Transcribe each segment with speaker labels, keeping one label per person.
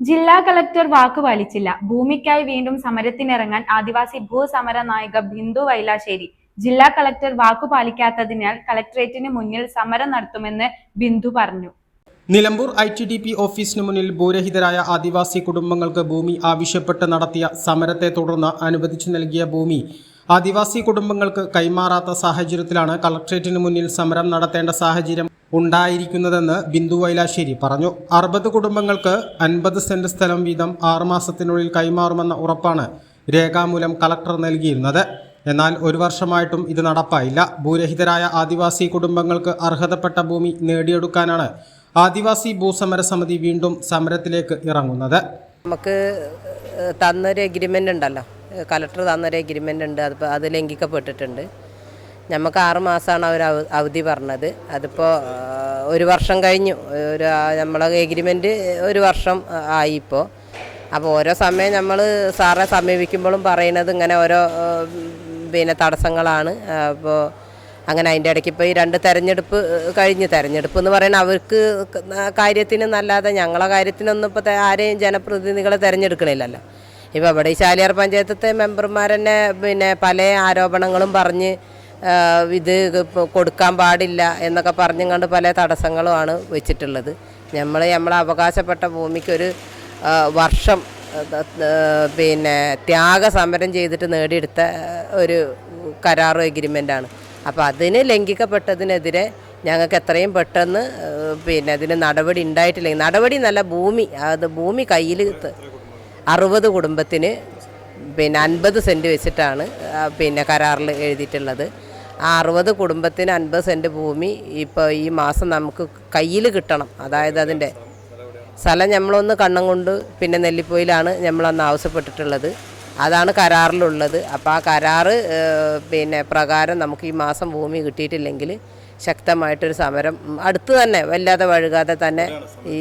Speaker 1: ജില്ലാ കളക്ടർ വാക്കു പാലിച്ചില്ല. ഭൂമിക്കായി വീണ്ടും സമരത്തിനിറങ്ങാൻ ആദിവാസി ഭൂസമര നായിക ബിന്ദു വൈലാശ്ശേരി ജില്ലാ കളക്ടർ വാക്കു പാലിക്കാത്തതിനാൽ കളക്ടറേറ്റിന് മുന്നിൽ സമരം നടത്തുമെന്ന് ബിന്ദു പറഞ്ഞു.
Speaker 2: Nilambur I T D P ഓഫീസിന് മുന്നിൽ ഭൂരഹിതരായ ആദിവാസി കുടുംബങ്ങൾക്ക് ഭൂമി ആവശ്യപ്പെട്ട് നടത്തിയ സമരത്തെ തുടർന്ന് അനുവദിച്ചു നൽകിയ ഭൂമി ആദിവാസി കുടുംബങ്ങൾക്ക് കൈമാറാത്ത സാഹചര്യത്തിലാണ് കളക്ടറേറ്റിന് മുന്നിൽ സമരം നടത്തേണ്ട സാഹചര്യം ഉണ്ടായിരിക്കുന്നതെന്ന് ബിന്ദു വൈലാശ്ശേരി പറഞ്ഞു. അറുപത് കുടുംബങ്ങൾക്ക് അൻപത് സെന്റ് സ്ഥലം വീതം ആറുമാസത്തിനുള്ളിൽ കൈമാറുമെന്ന ഉറപ്പാണ് രേഖാമൂലം കളക്ടർ നൽകിയിരുന്നത്. എന്നാൽ ഒരു വർഷമായിട്ടും ഇത് നടപ്പായില്ല. ഭൂരഹിതരായ ആദിവാസി കുടുംബങ്ങൾക്ക് അർഹതപ്പെട്ട ഭൂമി നേടിയെടുക്കാനാണ് ആദിവാസി ഭൂസമര സമിതി വീണ്ടും സമരത്തിലേക്ക് ഇറങ്ങുന്നത്.
Speaker 3: നമുക്ക് തന്നൊരു എഗ്രിമെന്റ് ഉണ്ടല്ലോ. കലക്ടർ തന്നൊരു എഗ്രിമെന്റ് ഉണ്ട്. അത് അത് ലംഘിക്കപ്പെട്ടിട്ടുണ്ട്. നമുക്ക് ആറ് മാസമാണ് അവർ അവ- അവധി പറഞ്ഞത്. അതിപ്പോൾ ഒരു വർഷം കഴിഞ്ഞു. ഒരു നമ്മളെ എഗ്രിമെന്റ് ഒരു വർഷം ആയി ഇപ്പോൾ അപ്പോൾ ഓരോ സമയം നമ്മൾ സാറെ സമീപിക്കുമ്പോഴും പറയുന്നത് ഇങ്ങനെ ഓരോ പിന്നെ തടസ്സങ്ങളാണ്. അപ്പോൾ അങ്ങനെ അതിന്റെ ഇടയ്ക്ക് ഇപ്പോൾ ഈ രണ്ട് തെരഞ്ഞെടുപ്പ് കഴിഞ്ഞ്. തെരഞ്ഞെടുപ്പ് എന്ന് പറയുന്നത് അവർക്ക് കാര്യത്തിന് നല്ലാതെ ഞങ്ങളെ കാര്യത്തിനൊന്നും ഇപ്പോൾ ആരെയും ജനപ്രതിനിധികളെ തിരഞ്ഞെടുക്കണില്ലല്ലോ. ഇപ്പോൾ ഇവിടെ ഈ ചാലിയാർ പഞ്ചായത്തത്തെ മെമ്പർമാർ തന്നെ പിന്നെ പല ആരോപണങ്ങളും പറഞ്ഞ് ഇത് കൊടുക്കാൻ പാടില്ല എന്നൊക്കെ പറഞ്ഞുകൊണ്ട് പല തടസ്സങ്ങളുമാണ് വെച്ചിട്ടുള്ളത്. നമ്മൾ നമ്മളെ അവകാശപ്പെട്ട ഭൂമിക്കൊരു വർഷം പിന്നെ ത്യാഗ സമരം ചെയ്തിട്ട് നേടിയെടുത്ത ഒരു കരാറും എഗ്രിമെന്റാണ് അപ്പോൾ അതിന് ലംഘിക്കപ്പെട്ടതിനെതിരെ ഞങ്ങൾക്ക് എത്രയും പെട്ടെന്ന് പിന്നെ അതിന് നടപടി ഉണ്ടായിട്ടില്ലെങ്കിൽ നടപടി നല്ല ഭൂമി അത് ഭൂമി കയ്യിൽ അറുപത് കുടുംബത്തിന് പിന്നെ അൻപത് സെന്റ് വെച്ചിട്ടാണ് പിന്നെ കരാറിൽ എഴുതിയിട്ടുള്ളത്. അറുപത് കുടുംബത്തിന് അൻപത് സെന്റ് ഭൂമി ഇപ്പോൾ ഈ മാസം നമുക്ക് കയ്യിൽ കിട്ടണം. അതായത് അതിന്റെ സ്ഥലം നമ്മളൊന്ന് കണ്ണം കൊണ്ട് പിന്നെ നെല്ലിപ്പോയിലാണ് നമ്മളന്ന് ആവശ്യപ്പെട്ടിട്ടുള്ളത്. അതാണ് കരാറിലുള്ളത്. അപ്പോൾ ആ കരാറ് പിന്നെ പ്രകാരം നമുക്ക് ഈ മാസം ഭൂമി കിട്ടിയിട്ടില്ലെങ്കിൽ ശക്തമായിട്ടൊരു സമരം അടുത്ത് തന്നെ വല്ലാതെ വഴുകാതെ തന്നെ ഈ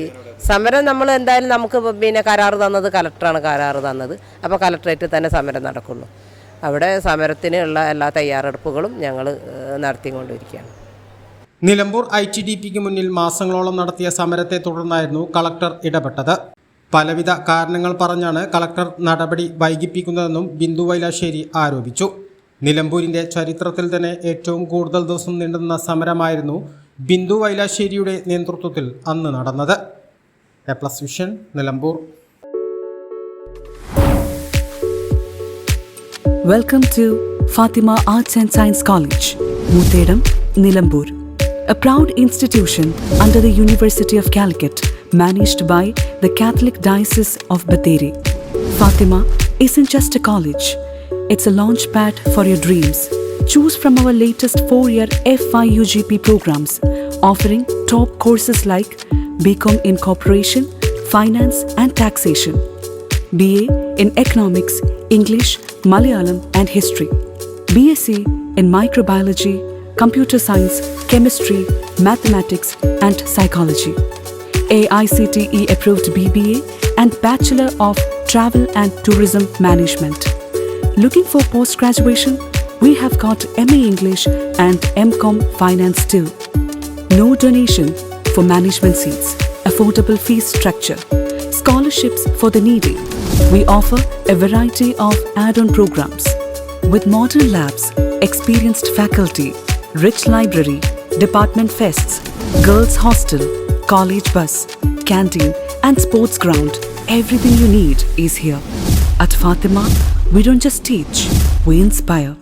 Speaker 3: സമരം നമ്മൾ എന്തായാലും നമുക്ക് പിന്നെ കരാറ് തന്നത് കലക്ടറാണ് കരാറ് തന്നത്. അപ്പോൾ കലക്ടറേറ്റിൽ തന്നെ സമരം നടക്കുള്ളൂ. അവിടെ സമരത്തിനുള്ള എല്ലാ തയ്യാറെടുപ്പുകളും ഞങ്ങൾ നടത്തിക്കൊണ്ടിരിക്കുകയാണ്.
Speaker 2: നിലമ്പൂർ ഐ ടി ഡി പിക്ക് മുന്നിൽ മാസങ്ങളോളം നടത്തിയ സമരത്തെ തുടർന്നായിരുന്നു കളക്ടർ ഇടപെട്ടത്. പലവിധ കാരണങ്ങൾ പറഞ്ഞാണ് കളക്ടർ നടപടി വൈകിപ്പിക്കുന്നതെന്നും ബിന്ദു വൈലാശ്ശേരി ആരോപിച്ചു. നിലമ്പൂരിന്റെ ചരിത്രത്തിൽ തന്നെ ഏറ്റവും കൂടുതൽ ദിവസം നീണ്ടുന്ന സമരമായിരുന്നു ബിന്ദു വൈലാശ്ശേരിയുടെ നേതൃത്വത്തിൽ അന്ന് നടന്നത്. A plus vision Nilambur.
Speaker 4: Welcome to Fatima Arts and Science College, Mutedam, Nilambur. A proud institution under the University of Calicut, managed by the Catholic Diocese of Bateri. Fatima isn't just a college, it's a launch pad for your dreams. Choose from our latest four year FIUGP programs, offering top courses like BCom in Corporation, Finance, and Taxation. BA in Economics, English, Malayalam, and History. BSc in Microbiology, Computer Science, Chemistry, Mathematics, and Psychology. AICTE approved BBA and Bachelor of Travel and Tourism Management. Looking for post graduation? We have got MA English and MCom Finance too. No donation for management seats. Affordable fee structure. Scholarships for the needy. We offer a variety of add on programs. With modern labs, experienced faculty, rich library, department fests, girls' hostel, college bus, canteen, and sports ground, everything you need is here. At Fatima, we don't just teach, we inspire.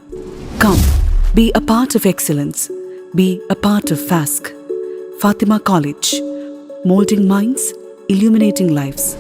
Speaker 4: Come, be a part of excellence. Be a part of FASC. Fatima College. Molding minds, illuminating lives.